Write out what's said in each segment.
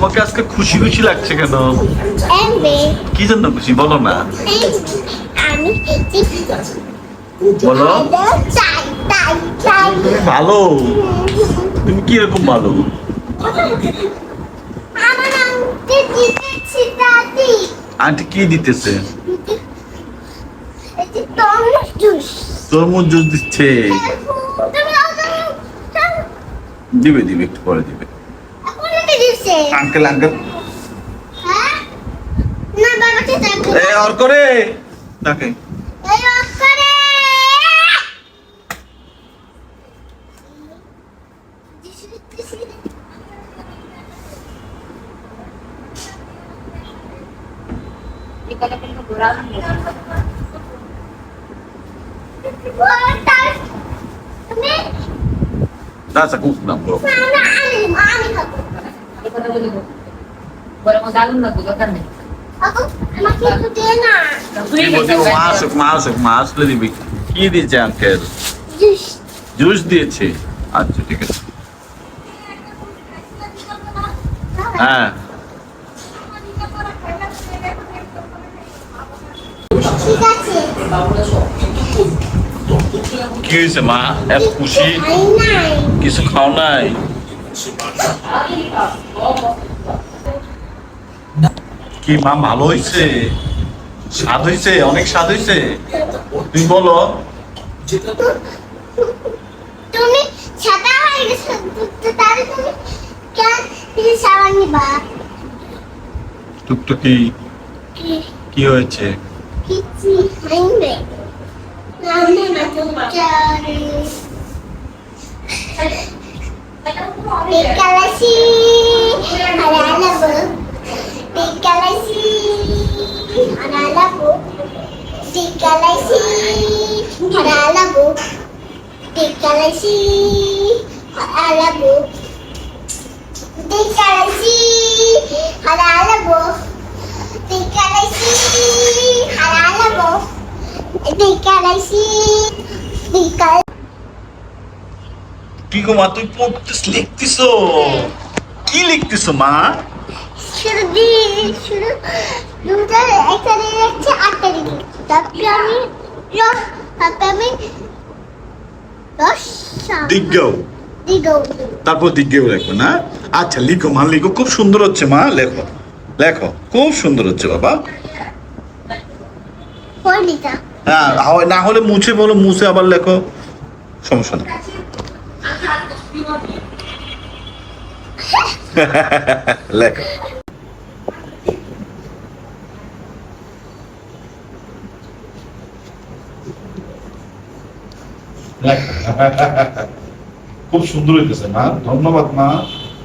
তোমাকে আজকে খুশি খুশি লাগছে কেন? কি জন্য খুশি? বলো না। বলো। ভালো তুমি কি রকম ভালো? আন্টি কি দিতেছে? তরমুজ জুস। দিচ্ছে। দিবে দিবে একটু পরে দিবে। আঙ্কেল আঙ্কেল হ্যাঁ না বাবাকে দেখো এ আর করে তাকে এই অফ করে তুমি That's a good number. না না আমি আমি খাব আপু আমাকে একটু দে না। দিব দিব মা আসুক মা আসুক মা আসলে দিবি। কি দিয়েছে আঙ্কেল জুস। জুস দিয়েছে। আচ্ছা ঠিক আছে। হ্যাঁ। কি হয়েছে মা? এত খুশি? কিছু খাও নাই? কি মা ভালো হয়েছে স্বাদ হয়েছে অনেক স্বাদ হয়েছে তুমি বলো। তুমি সাদা হয়ে গেছো তাহলে তুমি কেন সাবান নিবা? টুকটুকি। কি? হয়েছে? কিছু Nikolasi, ada alabu. Nikolasi, ada alabu. Nikolasi, ada alabu. Nikolasi, ada alabu. Nikolasi, ada alabu. Nikolasi, ada alabu. Nikolasi, Nikolasi. কি গো মা তুই পড়তেছ লিখতেছো কি লিখতেছো মা? দুটা একটা আটটা তারপরে আমি রস তারপরে আমি রস দিগ্গও দিগো তারপর দিগ্গেও লেখো না? আচ্ছা লিখো মা লিখো খুব সুন্দর হচ্ছে মা লেখো। লেখো খুব সুন্দর হচ্ছে বাবা। হ্যাঁ না হলে মুছে বলো মুছে আবার লেখো। সমস্যা নেই। লেখো খুব সুন্দর হইতেছে মা ধন্যবাদ মা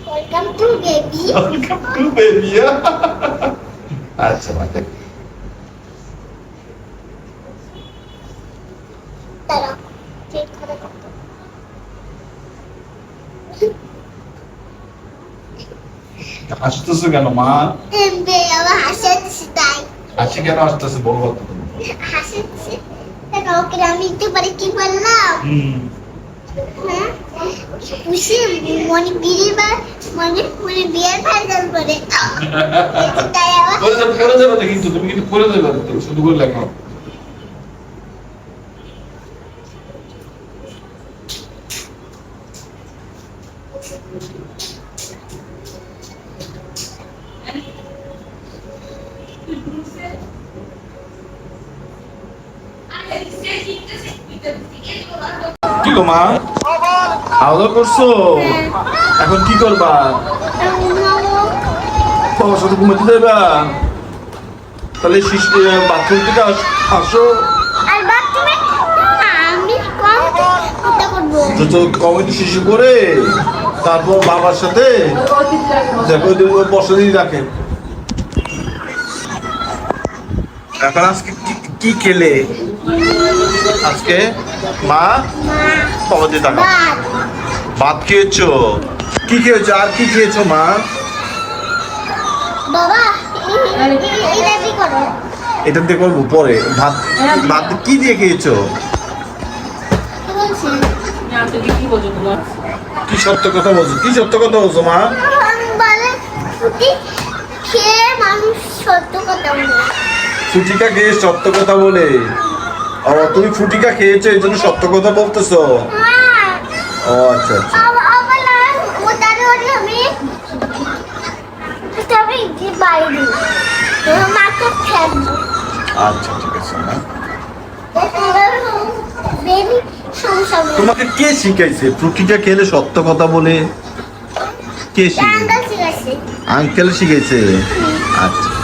welcome to baby welcome to baby আচ্ছা মা দেখ তারা ঠিক করে করো। হাসতেছো কেন মা হাসি কেন বলব আমি একটু পরে কি বললাম হুম খুশি মনে বিয়ে বা মনে বিয়ের ফাইনাল করে যাবে কিন্তু তুমি কিন্তু যাবে শুধু করে লেখো কি গো মা? খাওয়া করছ? এখন কি করবা? বাবার সাথে ঘুমাতে যাবা তাহলে শিশু বাথরুম থেকে আস- কমেডি শিশু করে তারপর বাবার সাথে দেখো বসে দিয়ে রাখে। এখন আজকে কি- খেলে? আজকে মা বাবা দিয়ে টাকা ভাত খেয়েছো? কি খেয়েছো? আর কি খেয়েছো মা? বাবা এটা দিয়ে করব পরে। ভাত ভাত কি দিয়ে খেয়েছো? কি সত্য কথা বলছো? কি সত্য কথা বলছো মা? খেয়ে মানুষ সত্য কথা বলে। ফুটিকা খেয়ে সত্য কথা বলে। ও তুমি ফুটিকা খেয়েছো এই জন্য সত্য কথা বলতেছো? ও আচ্ছা আচ্ছা। আচ্ছা ঠিক আছে মা। তোমাকে কে শিখাইছে? ফ্রুটিকা খেলে সত্য কথা বলে। কে শিখাইছে? আঙ্কেল শিখাইছে। আচ্ছা।